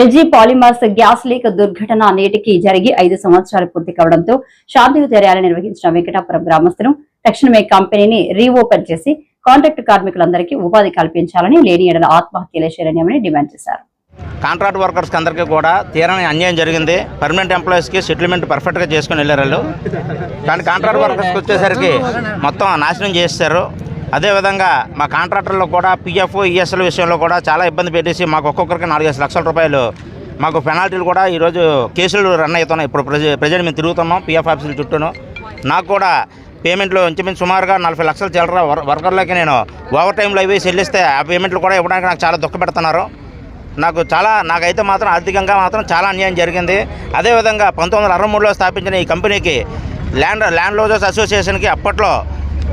LG polymers gas leak దుర్ఘటన నేటికి జరిగి ఐదు సంవత్సరాలు పూర్తి కావడంతో శాంతియుత ర్యాలీ నిర్వహించిన వెంకటాపురం గ్రామస్తులు తక్షణమే కంపెనీని రీఓపెన్ చేసి కాంట్రాక్ట్ కార్మికులందరికీ ఉపాధి కల్పించాలని లేని ఏడల ఆత్మహత్యలే శరణ్యమని డిమాండ్ చేశారు. కాంట్రాక్ట్ వర్కర్స్కి అందరికీ కూడా తీరని అన్యాయం జరిగింది. పర్మనెంట్ ఎంప్లాయీస్కి సెటిల్మెంట్ పర్ఫెక్ట్గా చేసుకుని వెళ్ళారు వాళ్ళు. కానీ కాంట్రాక్ట్ వర్కర్స్కి వచ్చేసరికి మొత్తం నాశనం చేస్తారు అదేవిధంగా మా కాంట్రాక్టర్లో కూడా పిఎఫ్ ఈఎస్ఎల్ విషయంలో కూడా చాలా ఇబ్బంది పెట్టేసి మాకు ఒక్కొక్కరికి నాలుగైదు లక్షల రూపాయలు మాకు పెనాల్టీలు కూడా ఈరోజు కేసులు రన్ అవుతున్నాయి. ఇప్పుడు ప్రజెంట్ మేము తిరుగుతున్నాం పిఎఫ్ ఆఫీసుల చుట్టూను. నాకు కూడా పేమెంట్లు ఇంచుమించు సుమారుగా నలభై లక్షలు చిల్లర వర్- వర్కర్లకి నేను ఓవర్ టైంలో అవి చెల్లిస్తే ఆ పేమెంట్లు కూడా ఇవ్వడానికి నాకు చాలా దుఃఖపెడుతున్నారు. నాకు చాలా నాకైతే మాత్రం ఆర్థికంగా మాత్రం చాలా అన్యాయం జరిగింది. అదేవిధంగా పంతొమ్మిది వందల అరవై మూడులో స్థాపించిన ఈ కంపెనీకి ల్యాండ్ ల్యాండ్ లోజర్స్ అసోసియేషన్కి అప్పట్లో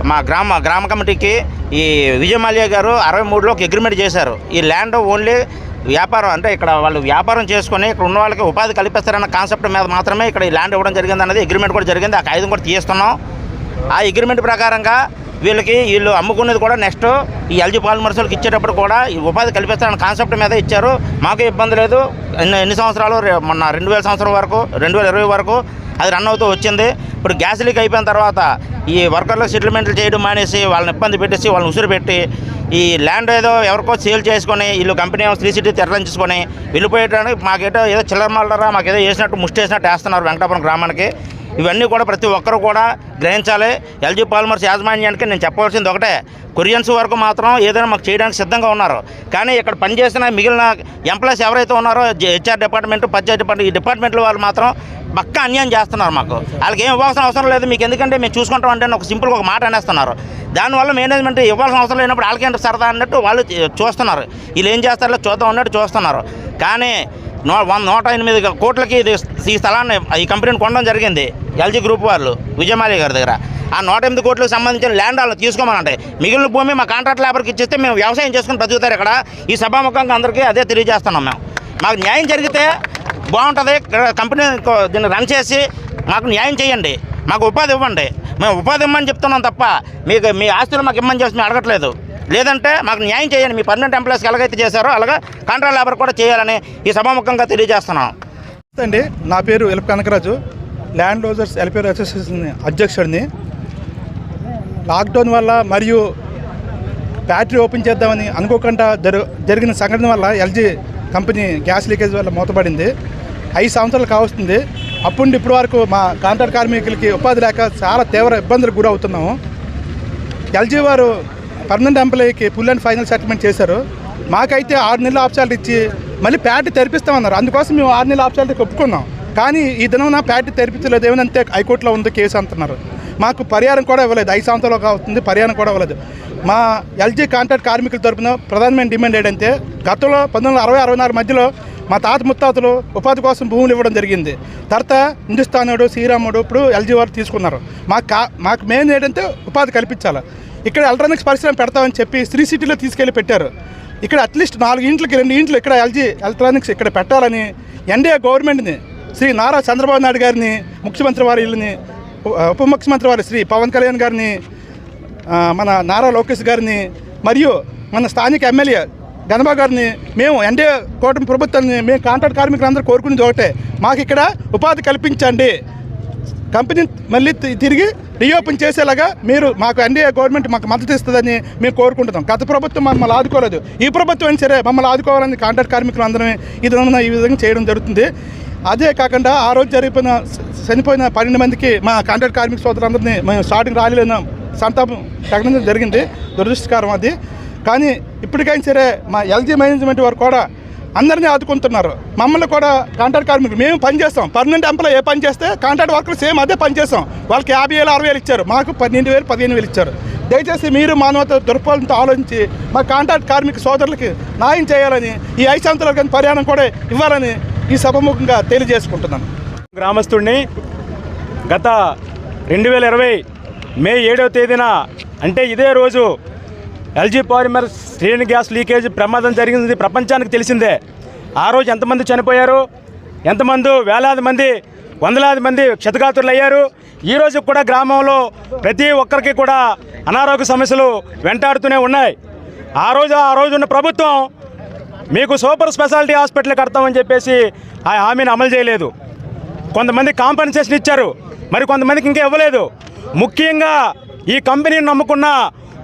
మా గ్రామ గ్రామ కమిటీకి ఈ విజయమాల్య గారు అరవై మూడులో ఒక అగ్రిమెంట్ చేశారు. ఈ ల్యాండ్ ఓన్లీ వ్యాపారం అంటే ఇక్కడ వాళ్ళు వ్యాపారం చేసుకొని ఇక్కడ ఉన్న వాళ్ళకి ఉపాధి కల్పిస్తారన్న కాన్సెప్ట్ మీద మాత్రమే ఇక్కడ ఈ ల్యాండ్ ఇవ్వడం జరిగింది అనేది అగ్రిమెంట్ కూడా జరిగింది. ఆ కాగితం కూడా తీస్తున్నాం. ఆ అగ్రిమెంట్ ప్రకారంగా వీళ్ళకి వీళ్ళు అమ్ముకునేది కూడా నెక్స్ట్ ఈ ఎల్జీ పాలిమర్స్కి ఇచ్చేటప్పుడు కూడా ఈ ఉపాధి కల్పిస్తారన్న కాన్సెప్ట్ మీద ఇచ్చారు. మాకు ఇబ్బంది లేదు. ఎన్ని సంవత్సరాలు మొన్న రెండు వేల సంవత్సరం వరకు రెండు వేల ఇరవై వరకు అది రన్ అవుతూ వచ్చింది. ఇప్పుడు గ్యాస్ లీక్ అయిపోయిన తర్వాత ఈ వర్కర్లకు సెటిల్మెంట్లు చేయడం మానేసి వాళ్ళని ఇబ్బంది పెట్టేసి వాళ్ళని ఉసిరు పెట్టి ఈ ల్యాండ్ ఏదో ఎవరికో సేల్ చేసుకొని వీళ్ళు కంపెనీ ఏమో త్రీ సిటీ తెరలించుకొని వెళ్ళిపోయేటానికి మాకేటో ఏదో చిల్లర మల్లరా మాకేదో వేసినట్టు ముష్టి వేసినట్టు వేస్తున్నారు వెంకటాపురం గ్రామానికి. ఇవన్నీ కూడా ప్రతి ఒక్కరు కూడా గ్రహించాలి. ఎల్జీ పాలిమర్స్ యాజమాన్యానికి నేను చెప్పవలసింది ఒకటే. కొరియన్స్ వరకు మాత్రం ఏదైనా మాకు చేయడానికి సిద్ధంగా ఉన్నారు. కానీ ఇక్కడ పనిచేసిన మిగిలిన ఎంప్లాయీస్ ఎవరైతే ఉన్నారో హెచ్ఆర్ డిపార్ట్మెంట్ పంచాయతీ డిపార్ట్మెంట్ ఈ డిపార్ట్మెంట్ల వాళ్ళు మాత్రం పక్క అన్యాయం చేస్తున్నారు మాకు. వాళ్ళకి ఏం ఇవ్వాల్సిన అవసరం లేదు. మీకు ఎందుకంటే మేము చూసుకుంటాం అంటే ఒక సింపుల్గా ఒక మాట అనేస్తున్నారు. దానివల్ల మేనేజ్మెంట్ ఇవ్వాల్సిన అవసరం లేనప్పుడు వాళ్ళకేంటి సరదా అన్నట్టు వాళ్ళు చూస్తున్నారు. వీళ్ళు ఏం చేస్తారో చూద్దాం అన్నట్టు చూస్తున్నారు. కానీ నూ వంద నూట ఎనిమిది కోట్లకి ఇది ఈ స్థలాన్ని ఈ కంపెనీని కొనడం జరిగింది. ఎల్జీ గ్రూప్ వాళ్ళు విజయమాలి గారి దగ్గర. ఆ నూట ఎనిమిది కోట్లకు సంబంధించిన ల్యాండ్ వాళ్ళు తీసుకోమనంటే మిగిలిన భూమి మా కాంట్రాక్ట్ లేబర్కి ఇచ్చేస్తే మేము వ్యవసాయం చేసుకుని బతుకుతారు ఇక్కడ. ఈ సభాముఖంగా అందరికీ అదే తెలియజేస్తున్నాం మేము. మాకు న్యాయం జరిగితే బాగుంటుంది. ఇక్కడ కంపెనీ కో- దీన్ని రన్ చేసి మాకు న్యాయం చేయండి. మాకు ఉపాధి ఇవ్వండి. మేము ఉపాధి ఇవ్వమని చెప్తున్నాం తప్ప మీకు మీ ఆస్తులు మాకు ఇమ్మని చేసి మేము అడగట్లేదు. లేదంటే మాకు న్యాయం చేయండి. మీ పర్మనెంట్ ఎంప్లాయీస్కి ఎలాగైతే చేశారో అలాగే కాంట్రాక్ట్ లేబర్ కూడా చేయాలని ఈ సభాముఖంగా తెలియజేస్తున్నాం. అండి నా పేరు Elupu Kanakaraju. Land losers welfare association అధ్యక్షుడిని లాక్డౌన్ వల్ల మరియు ఫ్యాక్టరీ ఓపెన్ చేద్దామని అనుకోకుండా జరిగిన సంఘటన వల్ల ఎల్జీ కంపెనీ గ్యాస్ లీకేజ్ వల్ల మూతపడింది. ఐదు సంవత్సరాలు కావస్తుంది. అప్పటి నుండి ఇప్పటి వరకు మా కాంట్రాక్ట్ కార్మికులకి ఉపాధి లేక చాలా తీవ్ర ఇబ్బందులకు గురవుతున్నాము. ఎల్జీ వారు పర్మనెంట్ ఎంప్లాయీకి ఫుల్ అండ్ ఫైనల్ సెటిల్మెంట్ చేశారు. మాకైతే ఆరు నెలల ఆప్షాలు ఇచ్చి మళ్ళీ ప్యాట్ తెరిపిస్తామన్నారు. అందుకోసం మేము ఆరు నెలల ఆప్షాలు ఒప్పుకున్నాం. కానీ ఈ దినం నా ప్యాట్ తెరిపించలేదు ఏమంటే హైకోర్టులో ఉంది కేసు అంటున్నారు. మాకు పరిహారం కూడా ఇవ్వలేదు. ఐదు సంవత్సరాలు అవుతుంది. పరిహారం కూడా ఇవ్వలేదు. మా ఎల్జీ కాంట్రాక్ట్ కార్మికుల తరపున ప్రధానమైన డిమాండ్ ఏంటంటే గతంలో పంతొమ్మిది అరవై అరవై నాలుగు మధ్యలో మా తాత ముత్తాతలు ఉపాధి కోసం భూములు ఇవ్వడం జరిగింది. తర్వాత హిందుస్థానుడు శ్రీరాముడు ఇప్పుడు ఎల్జీ వారు తీసుకున్నారు. మాకు కా మాకు మెయిన్ ఏంటంటే ఉపాధి కల్పించాలి. ఇక్కడ ఎలక్ట్రానిక్స్ పరిశ్రమ పెడతామని చెప్పి శ్రీ సిటీలో తీసుకెళ్ళి పెట్టారు. ఇక్కడ అట్లీస్ట్ నాలుగు ఇంట్లకి రెండు ఇంట్లు ఇక్కడ ఎల్జీ ఎలక్ట్రానిక్స్ ఇక్కడ పెట్టాలని ఎన్డీఏ గవర్నమెంట్ని శ్రీ నారా చంద్రబాబు నాయుడు గారిని ముఖ్యమంత్రి వారి ఇల్లుని ఉప ముఖ్యమంత్రి వారి శ్రీ పవన్ కళ్యాణ్ గారిని మన నారా లోకేష్ గారిని మరియు మన స్థానిక ఎమ్మెల్యే గణబా గారిని మేము ఎన్డీఏ కూటమి ప్రభుత్వాన్ని మేము కాంట్రాక్ట్ కార్మికులందరూ కోరుకునేది ఒకటే. మాకు ఇక్కడ ఉపాధి కల్పించండి. కంపెనీ మళ్ళీ తి- తిరిగి రీఓపెన్ చేసేలాగా మీరు మాకు ఎన్డీఏ గవర్నమెంట్ మాకు మద్దతు ఇస్తుందని మేము కోరుకుంటున్నాం. గత ప్రభుత్వం మమ్మల్ని ఆదుకోలేదు. ఈ ప్రభుత్వం అయినా సరే మమ్మల్ని ఆదుకోవాలని కాంట్రాక్ట్ కార్మికులు అందరమే ఇది ఈ విధంగా చేయడం జరుగుతుంది. అదే కాకుండా ఆ రోజు జరిగిపోయిన చనిపోయిన పన్నెండు మందికి మా కాంట్రాక్ట్ కార్మిక సోదరులందరినీ మేము స్టార్టింగ్ రాలేన సంతాపం ప్రకటించడం జరిగింది. దురదృష్టకరం అది. కానీ ఇప్పటికైనా సరే మా ఎల్జీ మేనేజ్మెంట్ వారు కూడా అందరినీ ఆదుకుంటున్నారు. మమ్మల్ని కూడా కాంట్రాక్ట్ కార్మికులు మేము పనిచేస్తాం పర్మనెంట్ ఎంప్లాయ్ ఏ పని చేస్తే కాంట్రాక్ట్ వర్కర్ సేమ్ అదే పని చేస్తాం. వాళ్ళకి యాభై వేలు అరవై వేలు ఇచ్చారు. మాకు పన్నెండు వేలు పదిహేను వేలు ఇచ్చారు. దయచేసి మీరు మానవత దృక్పథంతో ఆలోచించి మా కాంట్రాక్ట్ కార్మిక సోదరులకి న్యాయం చేయాలని ఈ ఐదు సంవత్సరాల కానీ పరిహారం కూడా ఇవ్వాలని ఈ సభముఖంగా తెలియజేసుకుంటున్నాను. గ్రామస్తుడిని గత రెండు వేల ఇరవై మే ఏడవ తేదీన అంటే ఇదే రోజు ఎల్జీ పాలిమర్ శ్రేణి గ్యాస్ లీకేజ్ ప్రమాదం జరిగింది. ప్రపంచానికి తెలిసిందే. ఆ రోజు ఎంతమంది చనిపోయారు? ఎంతమంది వేలాది మంది వందలాది మంది క్షతగాతులు అయ్యారు ఈ రోజు కూడా గ్రామంలో ప్రతి ఒక్కరికి కూడా అనారోగ్య సమస్యలు వెంటాడుతూనే ఉన్నాయి. ఆ రోజు ఆ రోజు ఉన్న ప్రభుత్వం మీకు సూపర్ స్పెషాలిటీ హాస్పిటల్ కడతామని చెప్పేసి ఆ హామీని అమలు చేయలేదు. కొంతమంది కాంపెన్సేషన్ ఇచ్చారు. మరి కొంతమందికి ఇంకా ఇవ్వలేదు. ముఖ్యంగా ఈ కంపెనీని నమ్ముకున్న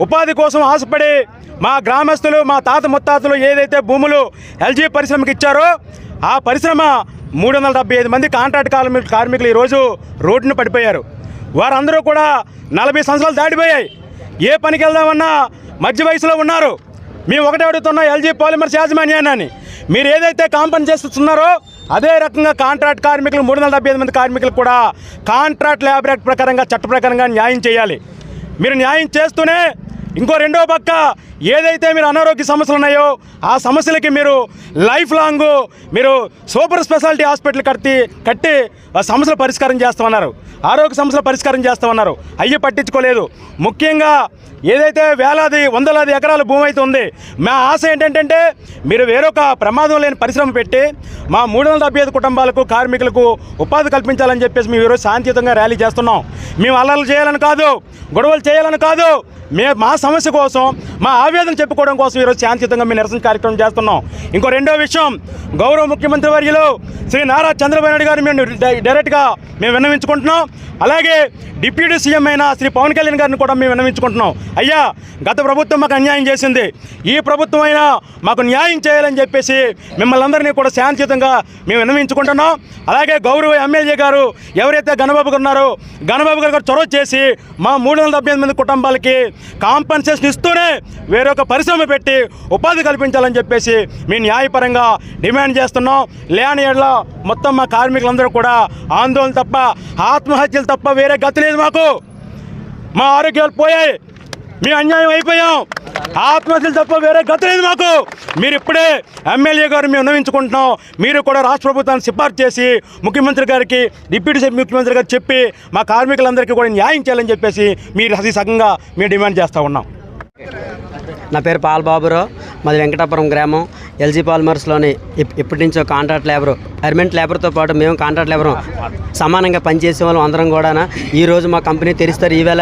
ఉపాధి కోసం ఆశపడి మా గ్రామస్తులు మా తాత ముత్తాతలు ఏదైతే భూములు ఎల్జీ పరిశ్రమకి ఇచ్చారో ఆ పరిశ్రమ మూడు వందల డెబ్బై ఐదు మంది కాంట్రాక్ట్ కార్మికులు కార్మికులు ఈరోజు రోడ్డును పడిపోయారు. వారందరూ కూడా నలభై సంవత్సరాలు దాటిపోయాయి. ఏ పనికి వెళ్దామన్నా మధ్య వయసులో ఉన్నారు. మేము ఒకటే అడుగుతున్నా ఎల్జీ పాలిమర్స్ యాజమాన్యాన్ని మీరు ఏదైతే కాంపన్సేస్తున్నారో అదే రకంగా కాంట్రాక్ట్ కార్మికులు మూడు వందల డెబ్బై ఐదు మంది కార్మికులు కూడా కాంట్రాక్ట్ లేబర్ యాక్ట్ ప్రకారంగా చట్ట ప్రకారంగా న్యాయం చేయాలి. మీరు న్యాయం చేస్తూనే ఇంకో రెండో పక్క ఏదైతే మీరు అనారోగ్య సమస్యలు ఉన్నాయో ఆ సమస్యలకి మీరు లైఫ్ లాంగ్ మీరు సూపర్ స్పెషాలిటీ హాస్పిటల్ కట్టి కట్టి ఆ సమస్యల పరిష్కారం చేస్తామన్నారు. ఆరోగ్య సమస్యల పరిష్కారం చేస్తామన్నారు. అయ్యి పట్టించుకోలేదు. ముఖ్యంగా ఏదైతే వేలాది వందలాది ఎకరాల భూమి అయితే ఉంది మా ఆశ ఏంటంటే మీరు వేరొక ప్రమాదం లేని పరిశ్రమ పెట్టి మా మూడు వందల డెబ్బై ఐదు కుటుంబాలకు కార్మికులకు ఉపాధి కల్పించాలని చెప్పేసి మేము ఈరోజు శాంతియుతంగా ర్యాలీ చేస్తున్నాం. మేము అల్లర్లు చేయాలని కాదు గొడవలు చేయాలని కాదు మే మా సమస్య కోసం మా ఆవేదన చెప్పుకోవడం కోసం ఈరోజు శాంతియుతంగా మేము నిరసన కార్యక్రమం చేస్తున్నాం. ఇంకో రెండో విషయం గౌరవ ముఖ్యమంత్రి వర్యులు శ్రీ నారా చంద్రబాబు నాయుడు గారు మేము డైరెక్ట్గా మేము విన్నవించుకుంటున్నాం. అలాగే డిప్యూటీ సీఎం అయిన శ్రీ పవన్ కళ్యాణ్ గారిని కూడా మేము విన్నవించుకుంటున్నాం. అయ్యా గత ప్రభుత్వం మాకు అన్యాయం చేసింది. ఈ ప్రభుత్వం అయినా మాకు న్యాయం చేయాలని చెప్పేసి మిమ్మల్ని అందరినీ కూడా శాంతియుతంగా మేము విన్నవించుకుంటున్నాం. అలాగే గౌరవ ఎమ్మెల్యే గారు ఎవరైతే గణబాబు గారు ఉన్నారో గణబాబు గారు చొరవ చేసి మా మూడు వందల మంది కుటుంబాలకి కాంపన్సేషన్ ఇస్తూనే వేరొక పరిశ్రమ పెట్టి ఉపాధి కల్పించాలని చెప్పేసి మేము న్యాయపరంగా డిమాండ్ చేస్తున్నాం. లేని ఏళ్ళ మొత్తం మా కార్మికులందరూ కూడా ఆందోళన తప్ప ఆత్మహత్యలు తప్ప వేరే గతి లేదు మాకు. మా ఆరోగ్యాలు పోయాయి. మేము అన్యాయం అయిపోయాం. ఆత్మహత్యలు తప్ప వేరే గత లేదు మాకు. మీరు ఇప్పుడే ఎమ్మెల్యే గారు మేము విన్నవించుకుంటున్నాం మీరు కూడా రాష్ట్ర ప్రభుత్వాన్ని సిఫార్సు చేసి ముఖ్యమంత్రి గారికి డిప్యూటీ ముఖ్యమంత్రి గారు చెప్పి మా కార్మికులందరికీ కూడా న్యాయం చేయాలని చెప్పేసి మీరు అతి సగంగా మేము డిమాండ్ చేస్తూ ఉన్నాం. నా పేరు పాల్ బాబురావు మాది వెంకటాపురం గ్రామం. ఎల్జీ పాల్మర్స్లోని ఇప్పటి నుంచో కాంట్రాక్ట్ లేబరు పర్మనెంట్ లేబర్తో పాటు మేము కాంట్రాక్ట్ లేబరు సమానంగా పనిచేసే వాళ్ళం అందరం కూడా ఈ రోజు మా కంపెనీ తెరుస్తారు ఈవేళ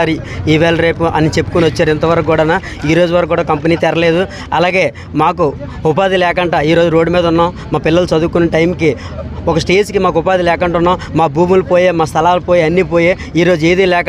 ఈవేళ రేపు అని చెప్పుకొని వచ్చారు ఇంతవరకు కూడా ఈ రోజు వరకు కూడా కంపెనీ తెరలేదు. అలాగే మాకు ఉపాధి లేకుండా ఈరోజు రోడ్డు మీద ఉన్నాం. మా పిల్లలు చదువుకునే టైంకి ఒక స్టేజ్కి మాకు ఉపాధి లేకుండా ఉన్నాం. మా భూములు పోయే మా స్థలాలు పోయి అన్నీ పోయే ఈరోజు ఏది లేకుండా